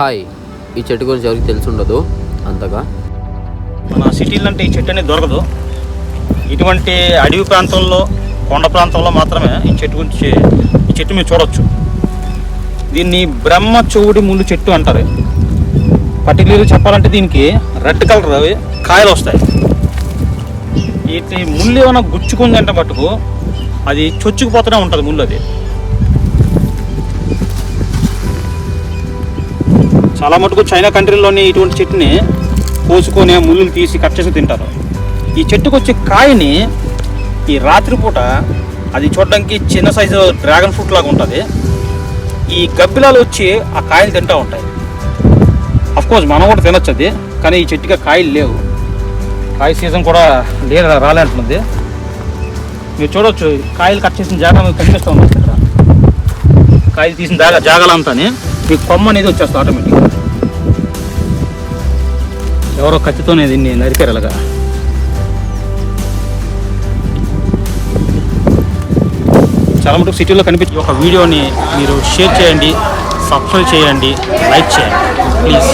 Hi ఈ చెట్టు గురించి ఎవరికి తెలిసి ఉండదు అంతగా. మన సిటీలో అంటే ఈ చెట్టు అనేది దొరకదు. ఇటువంటి అడవి ప్రాంతంలో కొండ ప్రాంతంలో మాత్రమే ఈ చెట్టు గురించి ఈ చెట్టు మీరు చూడవచ్చు దీన్ని బ్రహ్మ చెవుడి ముళ్ళు చెట్టు అంటారు. పర్టికులర్గా చెప్పాలంటే దీనికి రెడ్ కలర్ కాయలు వస్తాయి. వీటి ముళ్ళు ఏమైనా గుచ్చుకుంది అంటే మటుకు అది చొచ్చుకుపోతూనే ఉంటుంది ముళ్ళు అది. చాలా మటుకు చైనా కంట్రీలోని ఇటువంటి చెట్టుని కోసుకొని ముళ్ళు తీసి కట్ చేసి తింటారు. ఈ చెట్టుకు వచ్చే కాయని ఈ రాత్రిపూట అది చూడడానికి చిన్న సైజు డ్రాగన్ ఫ్రూట్ లాగా ఉంటుంది. ఈ గబ్బిలాలు వచ్చి ఆ కాయలు తింటూ ఉంటాయి. కోర్స్ మనం కూడా తినొచ్చు అది కానీ ఈ చెట్టుకి కాయలు లేవు. కాయ సీజన్ కూడా లేదు రాలేంటున్నది మీరు చూడొచ్చు కాయలు కట్ చేసిన జాగా మీకు కనిపిస్తూ ఉంది కాయలు తీసిన జాగా జాగాలంతానే. మీకు కొమ్మ అనేది వచ్చేస్తుంది ఆటోమేటిక్గా ఎవరో కత్తితోనే దీన్ని నరికారు ఇలాగా చాలా మటుకు సిటీలో కనిపించే ఒక వీడియోని మీరు షేర్ చేయండి సబ్స్క్రైబ్ చేయండి లైక్ చేయండి. ప్లీజ్